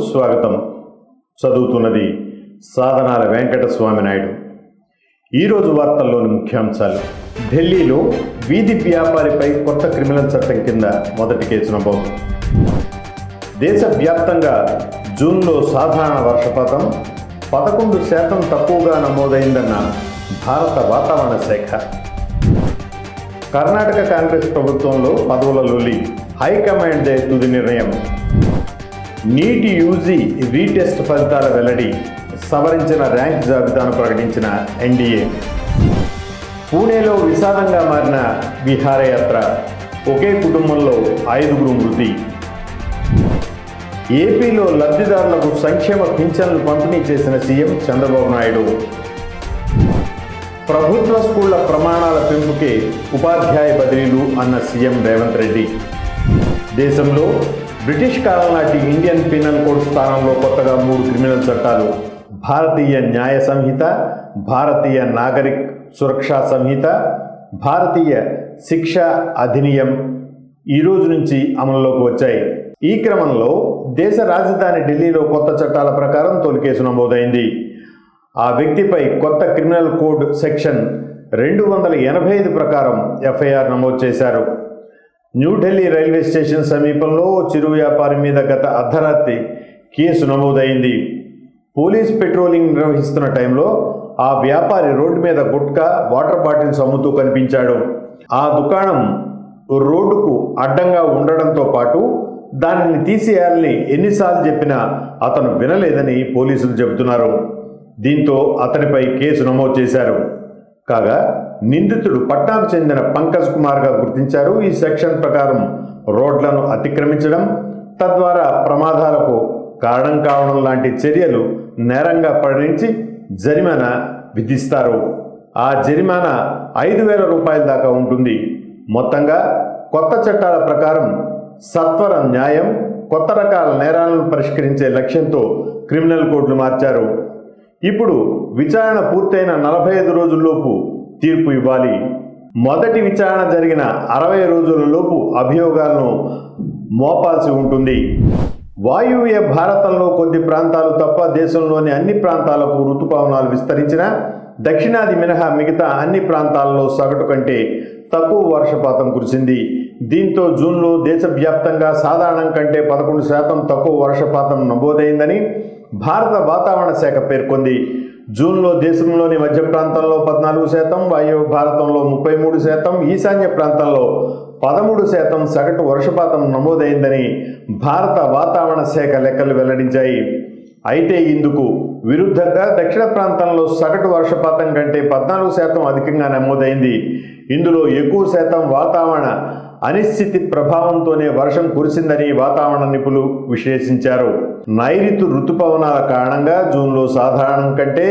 స్వాగతం. చదువుతున్నది సాధనాల వెంకట స్వామి నాయుడు ఈరోజు వార్తల్లోని ముఖ్యాంశాలు. ఢిల్లీలో వీధి వ్యాపారిపై కొత్త క్రిమినల్ చట్టం కింద మొదటి కేసు నమోదు. దేశవ్యాప్తంగా జూన్లో సాధారణ వర్షపాతం పదకొండు శాతం తక్కువగా నమోదైందన్న భారత వాతావరణ శాఖ. కర్ణాటక కాంగ్రెస్ ప్రభుత్వంలో పదవుల లొల్లి హైకమాండ్దే తుది నిర్ణయం. నీటి యూజీ రీటెస్ట్ ఫలితాల వెల్లడి సవరించిన ర్యాంక్ జాబితాను ప్రకటించిన ఎన్డీఏ. పూణేలో విషాదంగా మారిన విహారయాత్ర ఒకే కుటుంబంలో ఐదుగురు మృతి. ఏపీలో లబ్ధిదారులకు సంక్షేమ పింఛన్లు పంపిణీ చేసిన సీఎం చంద్రబాబు నాయుడు. ప్రభుత్వ స్కూళ్ళ ప్రమాణాల పెంపుకే ఉపాధ్యాయ బదిలీలు అన్న సీఎం రేవంత్ రెడ్డి. దేశంలో బ్రిటిష్ కాలం నాటి ఇండియన్ పీనల్ కోడ్ స్థానంలో కొత్తగా మూడు క్రిమినల్ చట్టాలు భారతీయ న్యాయ సంహిత భారతీయ నాగరిక్ సురక్షా సంహిత భారతీయ శిక్షా అధినియం ఈ రోజు నుంచి అమల్లోకి వచ్చాయి. ఈ క్రమంలో దేశ రాజధాని ఢిల్లీలో కొత్త చట్టాల ప్రకారం తొలి కేసు నమోదైంది. ఆ వ్యక్తిపై కొత్త క్రిమినల్ కోడ్ సెక్షన్ రెండు వందల ఎనభై ఐదు ప్రకారం ఎఫ్ఐఆర్ నమోదు చేశారు. న్యూఢిల్లీ రైల్వే స్టేషన్ సమీపంలో చిరు వ్యాపారి మీద గత అర్ధరాత్రి కేసు నమోదైంది. పోలీస్ పెట్రోలింగ్ నిర్వహిస్తున్న టైంలో ఆ వ్యాపారి రోడ్డు మీద గుట్కా వాటర్ బాటిల్స్ అమ్ముతూ కనిపించాడు. ఆ దుకాణం రోడ్డుకు అడ్డంగా ఉండడంతో పాటు దానిని తీసేయాలని ఎన్నిసార్లు చెప్పినా అతను వినలేదని పోలీసులు చెబుతున్నారు. దీంతో అతనిపై కేసు నమోదు చేశారు. కాగా నిందితుడు పట్నాకు చెందిన పంకజ్ కుమార్గా గుర్తించారు. ఈ సెక్షన్ ప్రకారం రోడ్లను అతిక్రమించడం తద్వారా ప్రమాదాలకు కారణం కావడం లాంటి చర్యలు నేరంగా పరిణించి జరిమానా విధిస్తారు. ఆ జరిమానా ఐదు వేల రూపాయల దాకా ఉంటుంది. మొత్తంగా కొత్త చట్టాల ప్రకారం సత్వర న్యాయం కొత్త రకాల నేరాలను పరిష్కరించే లక్ష్యంతో క్రిమినల్ కోడ్లు మార్చారు. ఇప్పుడు విచారణ పూర్తయిన నలభై ఐదు రోజుల్లోపు తీర్పు ఇవ్వాలి. మొదటి విచారణ జరిగిన అరవై రోజులలోపు అభియోగాలను మోపాల్సి ఉంటుంది. వాయువ్య భారతంలో కొద్ది ప్రాంతాలు తప్ప దేశంలోని అన్ని ప్రాంతాలకు ఋతుపవనాలు విస్తరించిన దక్షిణాది మినహా మిగతా అన్ని ప్రాంతాల్లో సగటు కంటే తక్కువ వర్షపాతం కురిసింది. దీంతో జూన్లో దేశవ్యాప్తంగా సాధారణం కంటే పదకొండు శాతం తక్కువ వర్షపాతం నమోదైందని భారత వాతావరణ శాఖ పేర్కొంది. జూన్లో దేశంలోని మధ్య ప్రాంతంలో పద్నాలుగు శాతం వాయువ్య భారతంలో ముప్పై మూడు శాతం ఈశాన్య ప్రాంతంలో పదమూడు శాతం సగటు వర్షపాతం నమోదైందని భారత వాతావరణ శాఖ లెక్కలు వెల్లడించాయి. అయితే ఇందుకు విరుద్ధంగా దక్షిణ ప్రాంతంలో సగటు వర్షపాతం కంటే పద్నాలుగు శాతం అధికంగా నమోదైంది. ఇందులో ఎక్కువ శాతం వాతావరణ అనిశ్చితి ప్రభావంతోనే వర్షం కురిసిందని వాతావరణ నిపుణులు విశ్లేషించారు. నైరుతు ఋతుపవనాల కారణంగా జూన్లో సాధారణం కంటే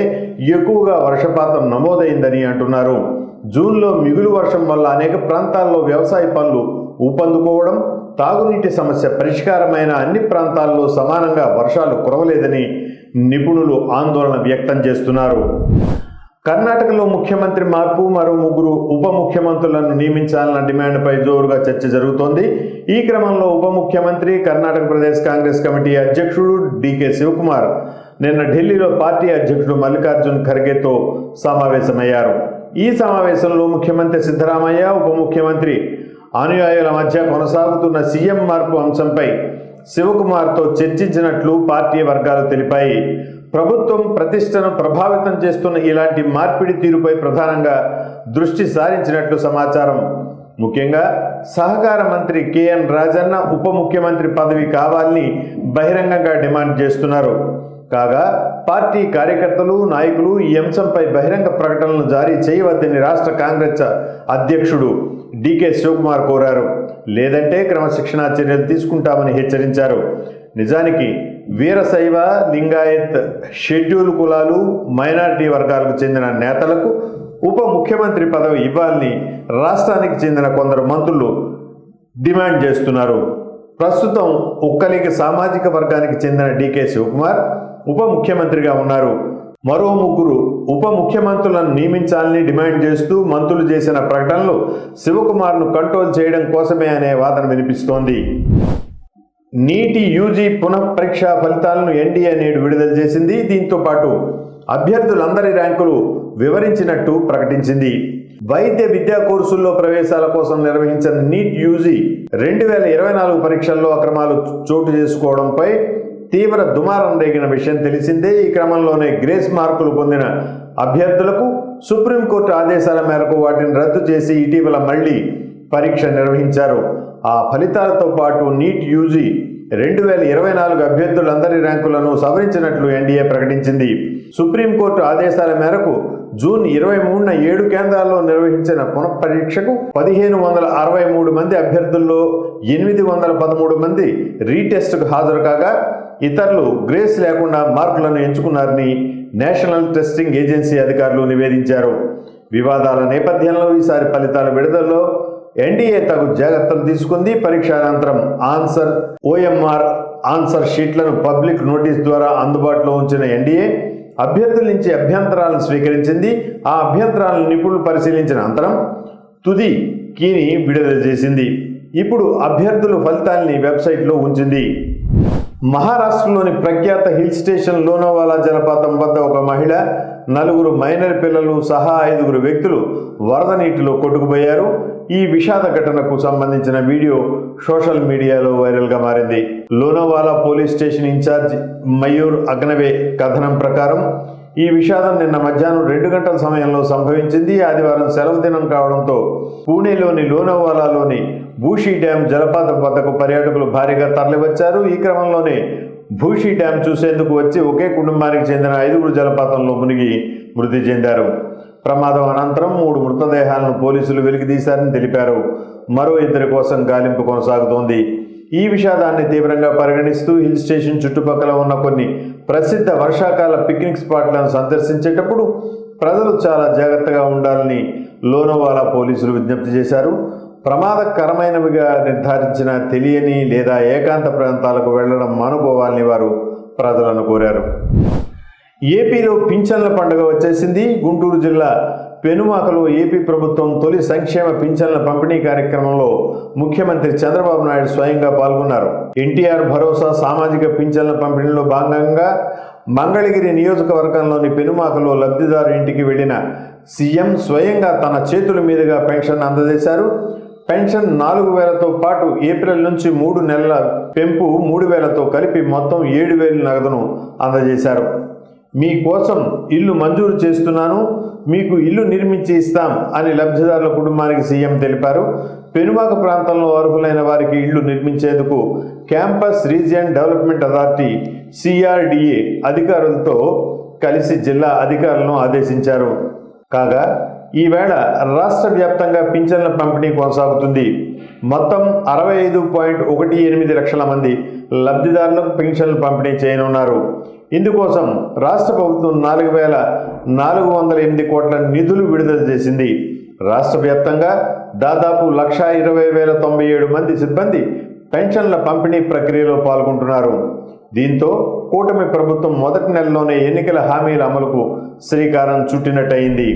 ఎక్కువగా వర్షపాతం నమోదైందని అంటున్నారు. జూన్లో మిగులు వర్షం వల్ల అనేక ప్రాంతాల్లో వ్యవసాయ పనులు ఊపందుకోవడం తాగునీటి సమస్య పరిష్కారమైన అన్ని ప్రాంతాల్లో సమానంగా వర్షాలు కురవలేదని నిపుణులు ఆందోళన వ్యక్తం చేస్తున్నారు. కర్ణాటకలో ముఖ్యమంత్రి మార్పు మరో ముగ్గురు ఉప ముఖ్యమంత్రులను నియమించాలన్న డిమాండ్పై జోరుగా చర్చ జరుగుతోంది. ఈ క్రమంలో ఉప ముఖ్యమంత్రి కర్ణాటక ప్రదేశ్ కాంగ్రెస్ కమిటీ అధ్యక్షుడు డికే శివకుమార్ నిన్న ఢిల్లీలో పార్టీ అధ్యక్షుడు మల్లికార్జున్ ఖర్గేతో సమావేశమయ్యారు. ఈ సమావేశంలో ముఖ్యమంత్రి సిద్ధరామయ్య ఉప ముఖ్యమంత్రి అనుయాయుల మధ్య కొనసాగుతున్న సీఎం మార్పు అంశంపై శివకుమార్తో చర్చించినట్లు పార్టీ వర్గాలు తెలిపాయి. ప్రభుత్వం ప్రతిష్టను ప్రభావితం చేస్తున్న ఇలాంటి మార్పిడి తీరుపై ప్రధానంగా దృష్టి సారించినట్లు సమాచారం. ముఖ్యంగా సహకార మంత్రి కెఎన్ రాజన్న ఉప ముఖ్యమంత్రి పదవి కావాలని బహిరంగంగా డిమాండ్ చేస్తున్నారు. కాగా పార్టీ కార్యకర్తలు నాయకులు ఈ అంశంపై బహిరంగ ప్రకటనలు జారీ చేయవద్దని రాష్ట్ర కాంగ్రెస్ అధ్యక్షుడు డికే శివకుమార్ కోరారు. లేదంటే క్రమశిక్షణా చర్యలు తీసుకుంటామని హెచ్చరించారు. నిజానికి వీరశైవ లింగాయత్ షెడ్యూల్ కులాలు మైనారిటీ వర్గాలకు చెందిన నేతలకు ఉప ముఖ్యమంత్రి పదవి ఇవ్వాలని రాష్ట్రానికి చెందిన కొందరు మంత్రులు డిమాండ్ చేస్తున్నారు. ప్రస్తుతం ఉక్కలికి సామాజిక వర్గానికి చెందిన డికే శివకుమార్ ఉప ముఖ్యమంత్రిగా ఉన్నారు. మరో ముగ్గురు ఉప ముఖ్యమంత్రులను నియమించాలని డిమాండ్ చేస్తూ మంత్రులు చేసిన ప్రకటనలు శివకుమార్ను కంట్రోల్ చేయడం కోసమే అనే వాదన వినిపిస్తోంది. నీటి యూజీ పునఃపరీక్ష ఫలితాలను ఎన్డీఏ నేడు విడుదల చేసింది. దీంతో పాటు అభ్యర్థులందరి ర్యాంకులు వివరించినట్టు ప్రకటించింది. వైద్య విద్యా కోర్సుల్లో ప్రవేశాల కోసం నిర్వహించిన నీట్ యూజీ రెండు వేల ఇరవై నాలుగు పరీక్షల్లో అక్రమాలు చోటు చేసుకోవడంపై తీవ్ర దుమారం రేగిన విషయం తెలిసిందే. ఈ క్రమంలోనే గ్రేస్ మార్కులు పొందిన అభ్యర్థులకు సుప్రీంకోర్టు ఆదేశాల మేరకు వాటిని రద్దు చేసి ఇటీవల మళ్ళీ పరీక్ష నిర్వహించారు. ఆ ఫలితాలతో పాటు నీట్ యూజీ రెండు వేల ఇరవై నాలుగు అభ్యర్థులందరి ర్యాంకులను సవరించినట్లు ఎన్డీఏ ప్రకటించింది. సుప్రీంకోర్టు ఆదేశాల మేరకు జూన్ ఇరవై మూడున ఏడు కేంద్రాల్లో నిర్వహించిన పునఃపరీక్షకు పదిహేను వందల అరవై మూడు మంది అభ్యర్థుల్లో ఎనిమిది వందల పదమూడు మంది రీటెస్ట్కు హాజరు కాగా ఇతరులు గ్రేస్ లేకుండా మార్కులను ఎంచుకున్నారని నేషనల్ టెస్టింగ్ ఏజెన్సీ అధికారులు నివేదించారు. వివాదాల నేపథ్యంలో ఈసారి ఫలితాల విడుదలలో ఎన్డీఏ తగు జాగ్రత్తలు తీసుకుంది. పరీక్ష అనంతరం ఆన్సర్ ఓఎంఆర్ ఆన్సర్ షీట్లను పబ్లిక్ నోటీస్ ద్వారా అందుబాటులో ఉంచిన ఎన్డీఏ అభ్యర్థుల నుంచి అభ్యంతరాలను స్వీకరించింది. ఆ అభ్యంతరాలను నిపుణులు పరిశీలించిన అనంతరం తుది కీని విడుదల చేసింది. ఇప్పుడు అభ్యర్థుల ఫలితాల్ని వెబ్సైట్లో ఉంచింది. మహారాష్ట్రలోని ప్రఖ్యాత హిల్ స్టేషన్ లోనావాలా జలపాతం వద్ద ఒక మహిళ నలుగురు మైనర్ పిల్లలు సహా ఐదుగురు వ్యక్తులు వరద నీటిలో కొట్టుకుపోయారు. ఈ విషాద ఘటనకు సంబంధించిన వీడియో సోషల్ మీడియాలో వైరల్గా మారింది. Lonavala police station incharge Mayur Agnave కథనం ప్రకారం ఈ విషాదం నిన్న మధ్యాహ్నం రెండు గంటల సమయంలో సంభవించింది. ఆదివారం సెలవు దినం కావడంతో పూణేలోని లోనవాలాలోని భూషి డ్యాం జలపాతం వద్దకు పర్యాటకులు భారీగా తరలివచ్చారు. ఈ క్రమంలోనే భూషి డ్యాం చూసేందుకు వచ్చి ఒకే కుటుంబానికి చెందిన ఐదుగురు జలపాతంలో మునిగి మృతి చెందారు. ప్రమాదం అనంతరం మూడు మృతదేహాలను పోలీసులు వెలికితీశారని తెలిపారు. మరో ఇద్దరి కోసం గాలింపు కొనసాగుతోంది. ఈ విషాదాన్ని తీవ్రంగా పరిగణిస్తూ హిల్ స్టేషన్ చుట్టుపక్కల ఉన్న కొన్ని ప్రసిద్ధ వర్షాకాల పిక్నిక్ స్పాట్లను సందర్శించేటప్పుడు ప్రజలు చాలా జాగ్రత్తగా ఉండాలని లోనవాలా పోలీసులు విజ్ఞప్తి చేశారు. ప్రమాదకరమైనవిగా నిర్ధారించిన తెలియని లేదా ఏకాంత ప్రాంతాలకు వెళ్ళడం మానుకోవాలని వారు ప్రజలను కోరారు. ఏపీలో పింఛన్ల పండుగ వచ్చేసింది. గుంటూరు జిల్లా పెనుమాకలో ఏపీ ప్రభుత్వం తొలి సంక్షేమ పింఛన్ల పంపిణీ కార్యక్రమంలో ముఖ్యమంత్రి చంద్రబాబు నాయుడు స్వయంగా పాల్గొన్నారు. ఎన్టీఆర్ భరోసా సామాజిక పింఛన్ల పంపిణీలో భాగంగా మంగళగిరి నియోజకవర్గంలోని పెనుమాకలో లబ్ధిదారు ఇంటికి వెళ్ళిన సీఎం స్వయంగా తన చేతుల మీదుగా పెన్షన్ అందజేశారు. పెన్షన్ నాలుగు వేలతో పాటు ఏప్రిల్ నుంచి మూడు నెలల పెంపు మూడు వేలతో కలిపి మొత్తం ఏడు వేలు నగదును అందజేశారు. మీకోసం ఇల్లు మంజూరు చేస్తున్నాను మీకు ఇల్లు నిర్మించి ఇస్తాం అని లబ్ధిదారుల కుటుంబానికి సీఎం తెలిపారు. పెనుమాక ప్రాంతంలో అర్హులైన వారికి ఇళ్ళు నిర్మించేందుకు campus region development authority CRDA అధికారులతో కలిసి జిల్లా అధికారులను ఆదేశించారు. కాగా ఈవేళ రాష్ట్ర వ్యాప్తంగా పింఛన్ల పంపిణీ కొనసాగుతుంది. మొత్తం అరవై ఐదు పాయింట్ ఒకటి ఎనిమిది లక్షల మంది లబ్ధిదారులకు పింఛన్లు పంపిణీ చేయనున్నారు. ఇందుకోసం రాష్ట్ర ప్రభుత్వం నాలుగు వేల నాలుగు వందల ఎనిమిది కోట్ల నిధులు విడుదల చేసింది. రాష్ట్ర వ్యాప్తంగా దాదాపు లక్షా ఇరవై వేల తొంభై ఏడు మంది సిబ్బంది పెన్షన్ల పంపిణీ ప్రక్రియలో పాల్గొంటున్నారు. దీంతో కూటమి ప్రభుత్వం మొదటి నెలలోనే ఎన్నికల హామీల అమలుకు శ్రీకారం చుట్టినట్టయింది.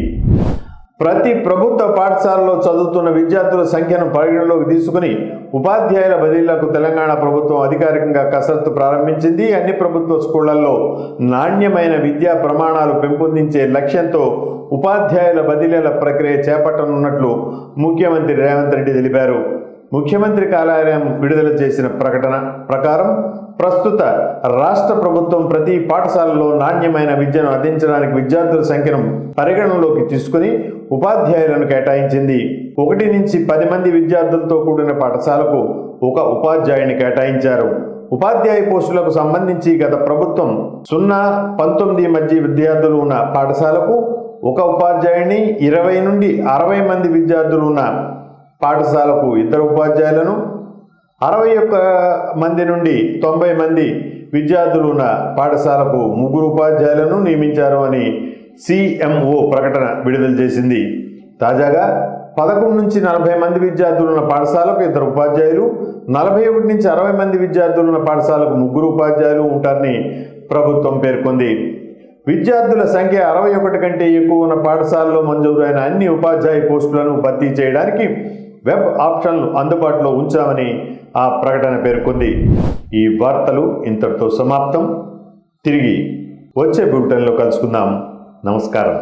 ప్రతి ప్రభుత్వ పాఠశాలలో చదువుతున్న విద్యార్థుల సంఖ్యను పరిగణలోకి తీసుకుని ఉపాధ్యాయుల బదిలీలకు తెలంగాణ ప్రభుత్వం అధికారికంగా కసరత్తు ప్రారంభించింది. అన్ని ప్రభుత్వ స్కూళ్ళలో నాణ్యమైన విద్యా ప్రమాణాలు పెంపొందించే లక్ష్యంతో ఉపాధ్యాయుల బదిలీల ప్రక్రియ చేపట్టనున్నట్లు ముఖ్యమంత్రి రేవంత్ రెడ్డి తెలిపారు. ముఖ్యమంత్రి కార్యాలయం విడుదల చేసిన ప్రకటన ప్రకారం ప్రస్తుత రాష్ట్ర ప్రభుత్వం ప్రతి పాఠశాలలో నాణ్యమైన విద్యను అందించడానికి విద్యార్థుల సంఖ్యను పరిగణనలోకి తీసుకుని ఉపాధ్యాయులను కేటాయించింది. ఒకటి నుంచి పది మంది విద్యార్థులతో కూడిన పాఠశాలకు ఒక ఉపాధ్యాయుని కేటాయించారు. ఉపాధ్యాయ పోస్టులకు సంబంధించి గత ప్రభుత్వం సున్నా పంతొమ్మిది మధ్య విద్యార్థులు ఉన్న పాఠశాలకు ఒక ఉపాధ్యాయుని ఇరవై నుండి అరవై మంది విద్యార్థులు ఉన్న పాఠశాలకు ఇద్దరు ఉపాధ్యాయులను అరవై ఒక్క మంది నుండి తొంభై మంది విద్యార్థులు ఉన్న పాఠశాలకు ముగ్గురు ఉపాధ్యాయులను నియమించారు అని సిఎంఓ ప్రకటన విడుదల చేసింది. తాజాగా పదకొండు నుంచి నలభై మంది విద్యార్థులు ఉన్న పాఠశాలకు ఇద్దరు ఉపాధ్యాయులు నలభై ఒకటి నుంచి అరవై మంది విద్యార్థులు ఉన్న పాఠశాలకు ముగ్గురు ఉపాధ్యాయులు ఉంటారని ప్రభుత్వం పేర్కొంది. విద్యార్థుల సంఖ్య అరవై ఒకటి కంటే ఎక్కువ ఉన్న పాఠశాలలో మంజూరైన అన్ని ఉపాధ్యాయ పోస్టులను భర్తీ చేయడానికి వెబ్ ఆప్షన్లు అందుబాటులో ఉంచామని ఆ ప్రకటన పేర్కొంది. ఈ వార్తలు ఇంతటితో సమాప్తం. తిరిగి వచ్చే బులెటిన్లో కలుసుకుందాం. నమస్కారం.